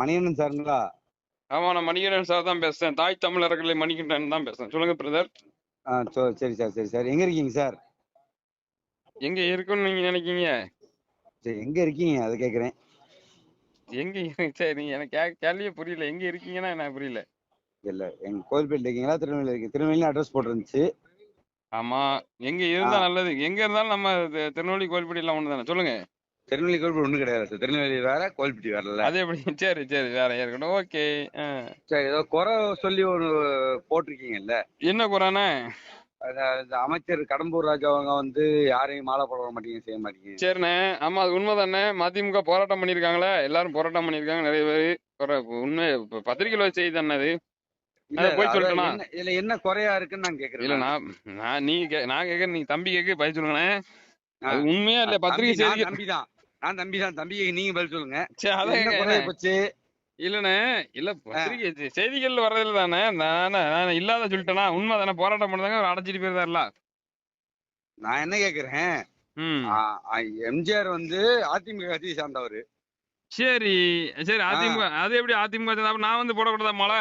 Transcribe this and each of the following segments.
மணிகண்டன் சாருங்களா? ஆமா நான் மணிகண்டன் சார் தான் பேசுறேன். தாய் தமிழர்களை மணிகண்டன் தான் பேசுறேன். சொல்லுங்க பிரதர் ஆ சரி சார் சரி சார். எங்க இருக்கீங்க சார்? எங்க இருக்குன்னு நீங்க நினைக்கீங்க? சரி எங்க இருக்கீங்க? அதை கேக்குறேன். எங்க சரி எனக்கு கேள்வியே புரியல. எங்க இருக்கீங்கன்னா எனக்கு புரியல? இல்ல எங்க கோயில்பேட்டில் இருக்கீங்களா? திருநெல்வேலி இருக்கு திருநெல்வேலி அட்ரஸ் போட்டுருந்துச்சு. ஆமா எங்க இருந்தா நல்லது. எங்க இருந்தாலும் நம்ம திருநெல்வேலி கோயில்பட்டி எல்லாம் ஒண்ணு தானே சொல்லுங்க. திருநெல்வேலி கோயில்பேட் ஒண்ணும் கிடையாது. சார் திருநெல்வேலி வேற கோயில்பேட்டி வேறல அது எப்படி? சரி சரி வேற இருக்கட்டும். ஓகே சரி ஏதோ குறை சொல்லி ஒரு போட்டிருக்கீங்கல்ல? என்ன குறானே அமைச்சர் கடம்பூர் ராஜா அவங்க வந்து யாரையும் மாலை போட மாட்டீங்க செய்ய மாட்டீங்க. சரிண்ணே. ஆமா அது உண்மைதானே மதிமுக போராட்டம் பண்ணியிருக்காங்களே. எல்லாரும் போராட்டம் பண்ணியிருக்காங்க நிறைய பேர். உண்மை பத்திரிகையில செய்தி தானே அது? இல்ல, போய்? என்ன- இதுல என்ன குறையா இருக்குன்னு நான் இல்ல கேக்குறேன் நான் நான் நீ கே- நான் கேட்க நீ தம்பி கேட்க பதில் சொல்லுங்கண்ணே ஆ. அது உண்மையா இல்ல பத்திரிகை நான் செய்தி தம்பி தான் நான் தம்பி தான் தம்பிக்கு நீங்க பதில் சொல்லுங்க. அதான் போச்சு? இல்லண்ணே இல்ல பத்திரிகை செ- செய்திகள்ல வர்றதுல தானே நான் இல்லாத சொல்லிட்டேனா உண்மை தானே போராட்டம் பண்ணதாங்க அவர் அடைச்சிட்டு போயிருந்தாருல. நான் என்ன கேக்குறேன்? எம்ஜிஆர் வந்து அதிமுக கட்சியை சார்ந்தவர். சரி சரி அதிமுக அது எப்படி அதிமுக நான் வந்து போடக்கூடாதா மழை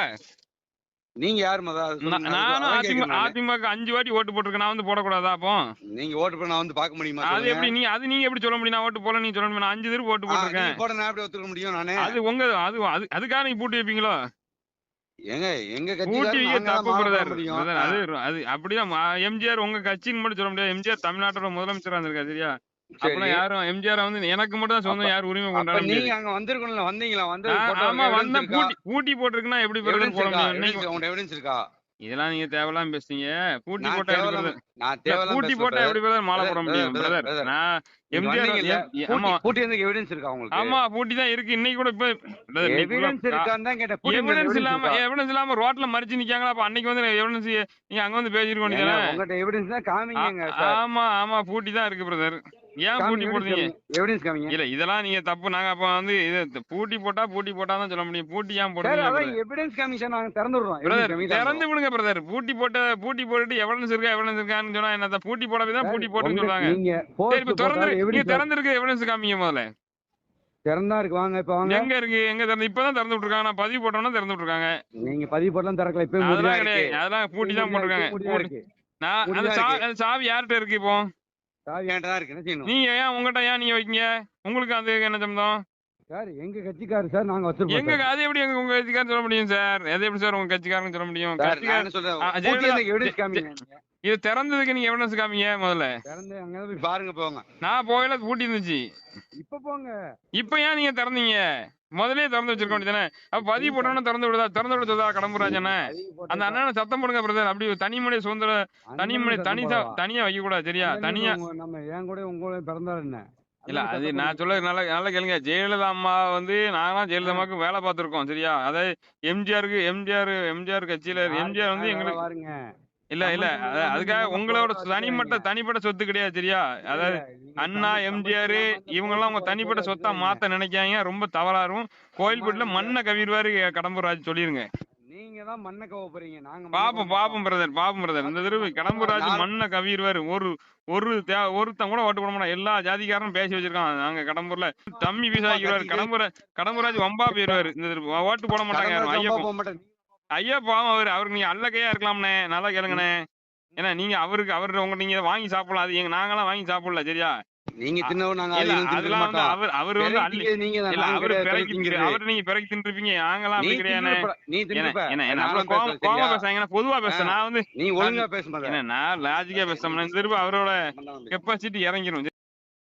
நீங்க யார் சொல்லுங்க. நானும் அதிமுக அஞ்சு வாட்டி ஓட்டு போட்டிருக்கேன் நான் வந்து போடக்கூடாதா அப்போ? நீங்க ஓட்டு பண்ண நான் வந்து பார்க்க முடியுமா அது. எப்படி நீ அது நீங்க எப்படி சொல்ல முடியும்? நான் ஓட்டு போல நீ சொல்ல முடியும்? நான் அஞ்சு தடவை ஓட்டு போட்டிருக்கேன். நீங்க போட நான் எப்படி ஒத்துக்க முடியும் நானு? அது உங்க அது அது அதுக்காக நீங்க பூட்டி வைப்பீங்களோ? ஏங்க எங்க பூட்டி கட்சி தப்பு பிரதர் அது அது அப்படிதான். எம்ஜிஆர் உங்க கட்சின்னு மட்டும் சொல்ல முடியாது. எம்ஜிஆர் தமிழ்நாட்டோட முதலமைச்சரா இருந்திருக்காரு சரியா? சரி. அப்புறம் யாரும் எம்ஜிஆர் வந்து எனக்கு மட்டும் தான் சொந்தம் யார் உரிமை கொண்டாட நீங்க அங்க வந்திருக்கணும்ல வந்தீங்களா? வந்து ஆமா? பூட்டி பூட்டி போட்டிருக்குன்னா எப்படி போட இருக்கா? முடியும்? evidence இருக்கா? இதெல்லாம் நீங்க தேவையில்லாம பேசுறீங்க. பூட்டி போட்டா எப்படி பூட்டி போட்டா. எப்படி பிரதர் மாலை போட முடியும் பிரதர். நான் நீங்க எம்ஜிஆர் ஆமா. பூட்டி வந்து evidence இருக்கா உங்களுக்கு? ஆமா பூட்டி தான் இருக்கு. இன்னைக்கு கூட இப்ப எவிடன்ஸ் இருக்கான்னு தான் கேட்டேன். எவிடன்ஸ் இல்லாம? எவிடன்ஸ் இல்லாம ரோட்ல மறிச்சு நிக்காங்களா அப்ப அன்னைக்கு வந்து எவிடன்ஸ் நீங்க அங்க வந்து பேசிருக்க ஏங்க, வேண்டியதானே உங்கள்ட்ட எவிடன்ஸ் தான் காமிங்க ஆ- ஆமா ஆமா பூட்டி தான் இருக்கு பிரதர் ஏன் பூட்டி போடுறீங்க? எவிடன்ஸ் காமிங்க? இல்ல இதெல்லாம் நீங்க தப்பு. நாங்க அப்ப வந்து இது பூட்டி போட்டா பூட்டி போட்டா தான் சொல்ல முடியும். பூட்டி ஏன் போடுறீங்க அதான் எவிடன்ஸ் காமிங்க நாங்க திறந்து விடுறோம் திறந்து திறந்து விடுங்க பிரதர். பூட்டி போட்ட பூட்டி போட்டுட்டு எவிடன்ஸ் இருக்கா எவிடன்ஸ் இருக்கான்னு சொன்னா என்ன பூட்டி போடவே தான் பூட்டி போட்டுன்னு சொல்றாங்க சரி இப்ப திறந்து நீங்க திறந்திருக்க எவிடன்ஸ் காமிங்க முதல்ல. திறந்தா இருக்கு வாங்க இப்ப வாங்க. எங்க இருக்கு? எங்க திறந்து இப்பதான் திறந்து விட்டுருக்காங்க. நான் பதிவு போட்டோம்னா திறந்து விட்டுருக்காங்க. நீங்க பதிவு போடலாம் திறக்கல இப்ப அதெல்லாம் கிடையாது. அதெல்லாம் பூட்டி தான் போட்டிருக்காங்க. பூட்டி- நான். அந்த சாவி யார்கிட்ட இருக்கு இப்போ? சாவி என்கிட்ட தான் இருக்கு. என்ன செய்யணும்? நீங்க ஏன் உங்ககிட்ட ஏன் நீங்க வைக்கீங்க? உங்களுக்கு அது என்ன சம்பந்தம்? சார் எங்க கட்சிக்காரர் சார் நாங்க வச்சிருப்போம் எங்க. அது எப்படி எங்க உங்க கட்சிக்காரன் சொல்ல முடியும் சார்? எது எப்படி சார் உங்க கட்சிக்காரன் சொல்ல முடியும்? கட்சிக்காரன் சொல்றேன். இது திறந்ததுக்கு நீங்க எவிடன்ஸ் காமிங்க முதல்ல. திறந்து அங்க போய் பாருங்க போங்க. நான் போகல பூட்டி இருந்துச்சு இப்ப போங்க. இப்ப ஏன் நீங்க திறந்தீங்க? முதல்லயே திறந்து வச்சிருக்க வேண்டியதானே அப்ப பதிவு போட்டோம்னா திறந்து விடுதா? திறந்து விட சொல்லுதா கடம்புராஜனே அந்த அண்ணனை சத்தம் போடுங்க பிரதர் அப்படி தனிமொழி சுதந்திர தனிமொழி தனி தனியா வைக்க கூடாது சரியா? தனியா நம்ம என் கூட உங்க கூட பிறந்தாரு என்ன? இல்ல அது நான் சொல்ல நல்லா நல்லா கேளுங்க. ஜெயலலிதா அம்மா வந்து நாங்களாம் ஜெயலலிதா அம்மாவுக்கு வேலை பார்த்திருக்கோம் சரியா? அதாவது எம்ஜிஆருக்கு எம்ஜிஆர் எம்ஜிஆர் கட்சியில. எம்ஜிஆர் வந்து எங்களுக்கு இல்ல இல்ல அதுக்காக உங்களோட தனிப்பட்ட. தனிப்பட்ட சொத்து கிடையாது சரியா? அதாவது அண்ணா எம்ஜிஆர் சம்மந்தம் இவங்கெல்லாம் உங்க தனிப்பட்ட சொத்தா மாத்த நினைக்காங்க ரொம்ப தவறா இருக்கும். கோயில்பேட்டில மண்ணை கவிர்வாரு கடம்பூராஜ் சொல்லிருங்க. நீங்க தான் மண்ணை கவ போறீங்க நாங்க பாப்போம் பாப்போம் பிரதர் பாப்போம் பிரதர் இந்த தடவை கடம்பூராஜ் மண்ணை கவிர்வாரு. ஒரு ஒரு ஒருத்தன் கூட ஓட்டு போட மாட்டான். எல்லா ஜாதிக்காரனும் பேசி வச்சிருக்கான் நாங்க கடம்பூர்ல. தம்மி பீசாக்கிடுவாரு கடம்பூர கடம்பூராஜ் வம்பா போயிருவாரு. இந்த தடவை ஓட்டு போட மாட்டாங்க ஐயா. ஐயா பாவம் அவரு அவருக்கு நீங்க அல்லக்கையா இருக்கலாம்னே. நல்லா கேளுங்கண்ணே. ஏன்னா நீங்க அவருக்கு அவரு உங்க நீங்க வாங்கி சாப்பிடலாம். அது எங்க நாங்கெல்லாம் வாங்கி சாப்பிடல சரியா? நீங்க தின்னவும் நாங்க அதெல்லாம் வந்து. அவர் அவர் வந்து நீங்க அவரு திங்கிறது. அவரு நீங்க பிறக்கி தின்றுப்பீங்க நாங்கெல்லாம் நீ அப்படி கிடையாது நீ தின்னுப்ப. கோவம் பொதுவா பேசுறேன் நான் வந்து நீ ஒழுங்கா பேச மாட்டேன் நான் லாஜிக்கா இந்த திரும்ப அவரோட கெப்பாசிட்டி இறங்கிரும்.